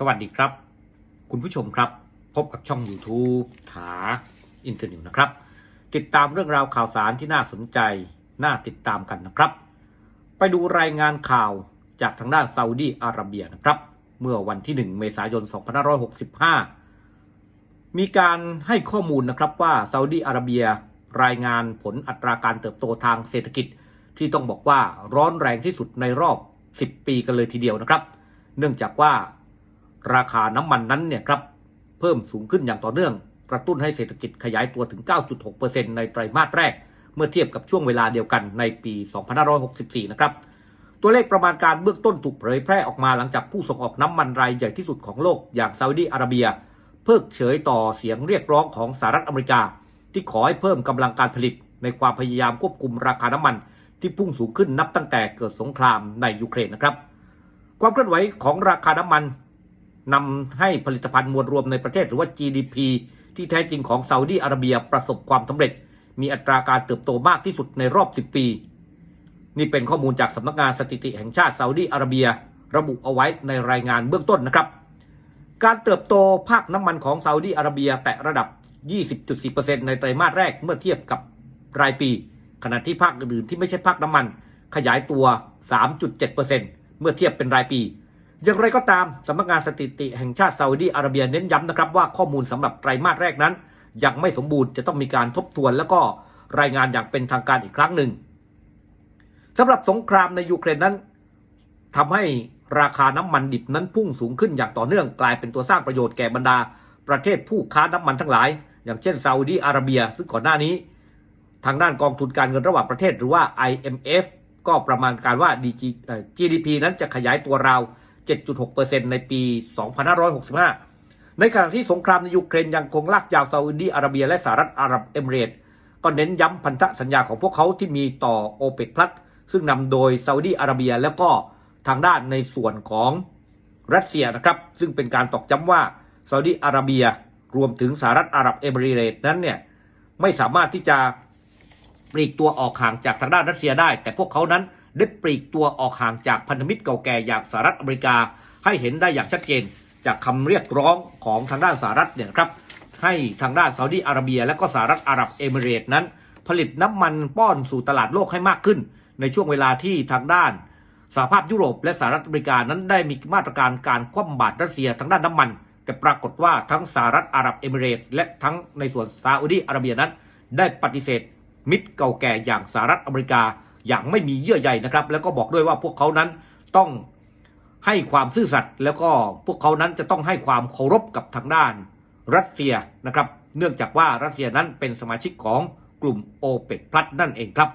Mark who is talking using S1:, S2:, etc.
S1: สวัสดีครับ คุณผู้ชมครับ พบกับช่อง YouTube ถาอินเทอร์นิวนะครับ ติดตามเรื่องราวข่าวสารที่น่าสนใจ น่าติดตามกันนะครับ ไปดูรายงานข่าวจากทางด้านซาอุดีอาระเบียนะครับ เมื่อวันที่ 1 เมษายน 2565 มีการให้ข้อมูลนะครับว่าซาอุดีอาระเบียรายงานผลอัตราการเติบโตทางเศรษฐกิจ ที่ต้องบอกว่าร้อนแรงที่สุดในรอบ 10 ปีกันเลยทีเดียวนะครับ เนื่องจากว่า ราคาน้ำมันนั้นเนี่ยครับเพิ่มสูงขึ้นอย่างต่อเนื่อง กระตุ้นให้เศรษฐกิจขยายตัวถึง 9.6%ในไตรมาสแรก เมื่อเทียบกับช่วงเวลาเดียวกันในปี 2564 นะครับ ตัวเลขประมาณการเบื้องต้นถูกเผยแพร่ออกมาหลังจากผู้ส่งออกน้ำมันรายใหญ่ที่สุดของโลกอย่างซาอุดีอาระเบีย เพิกเฉยต่อเสียงเรียกร้องของสหรัฐอเมริกา ที่ขอให้เพิ่มกำลังการผลิต ในความพยายามควบคุมราคาน้ำมัน ที่พุ่งสูงขึ้นนับตั้งแต่เกิดสงครามในยูเครนนะครับ ความเคลื่อนไหวของราคาน้ำมัน นำให้ผลิตภัณฑ์มวลรวมในประเทศหรือว่า GDP ที่แท้จริงของซาอุดีอาระเบียประสบความสำเร็จ มีอัตราการเติบโตมากที่สุดในรอบ 10 ปี นี่เป็นข้อมูลจากสำนักงานสถิติแห่งชาติซาอุดีอาระเบีย ระบุเอาไว้ในรายงานเบื้องต้นนะครับ การเติบโตภาคน้ำมันของซาอุดีอาระเบียแตะระดับ 20.4%ในไตรมาสแรกเมื่อเทียบกับรายปี ขณะที่ภาคอื่นๆที่ไม่ใช่ภาคน้ำมัน ขยายตัว 3.7%เมื่อเทียบเป็นรายปี อย่างไรก็ตามสำนักงานสถิติแห่งชาติซาอุดีอาระเบียเน้นย้ำนะครับว่าข้อมูลสำหรับไตรมาสแรกนั้น ยังไม่สมบูรณ์จะต้องมีการทบทวน แล้วก็รายงานอย่างเป็นทางการอีกครั้งหนึ่งสำหรับสงครามในยูเครนนั้นทำให้ราคาน้ำมันดิบนั้นพุ่งสูงขึ้นอย่างต่อเนื่องกลายเป็นตัวสร้างประโยชน์แก่บรรดา ประเทศผู้ค้าน้ำมันทั้งหลาย อย่างเช่นซาอุดีอาระเบีย ซึ่งก่อนหน้านี้ ทางด้านกองทุนการเงินระหว่างประเทศหรือว่า IMF ก็ประมาณการว่า GDP นั้นจะขยายตัวราว 7.6%ในปี 2565 ในขณะที่สงครามในยูเครนยังคงลากยาวซาอุดีอาระเบียและสหรัฐอาหรับเอมิเรตก็เน้นย้ำพันธสัญญาของพวกเขาที่มีต่อโอเปกพลัสซึ่งนำโดยซาอุดีอาระเบียแล้วก็ทางด้านในส่วนของรัสเซียนะครับ ซึ่งเป็นการตอกย้ำว่าซาอุดีอาระเบียรวมถึงสหรัฐอาหรับเอมิเรตนั้นเนี่ยไม่สามารถที่จะปลีกตัวออกห่างจากทางด้านรัสเซียได้ แต่พวกเขานั้น ได้ปลีกตัวออกห่างจากพันธมิตรเก่าแก่อย่างสหรัฐอเมริกา ให้เห็นได้อย่างชัดเจน จากคำเรียกร้องของทางด้านสหรัฐเนี่ยครับให้ทางด้านซาอุดีอาระเบีย และก็สหรัฐอาหรับเอมิเรต์นั้น ผลิตน้ำมันป้อนสู่ตลาดโลกให้มากขึ้น ในช่วงเวลาที่ทางด้านสหภาพยุโรปและสหรัฐอเมริกานั้นได้มีมาตรการการคว่ำบาตรรัสเซียทางด้านน้ำมัน แต่ปรากฏว่าทั้งสหรัฐอาหรับเอมิเรต์และทั้งในส่วนซาอุดีอาระเบียนั้น ได้ปฏิเสธมิตรเก่าแก่อย่างสหรัฐอเมริกา อย่างไม่มีเยื่อใยนะครับ แล้วก็บอกด้วยว่าพวกเขานั้นต้องให้ความซื่อสัตย์แล้วก็พวกเขานั้นจะต้องให้ความเคารพกับทางด้านรัสเซียนะครับ เนื่องจากว่ารัสเซียนั้นเป็นสมาชิกของกลุ่มโอเปกพลัสนั่นเองครับ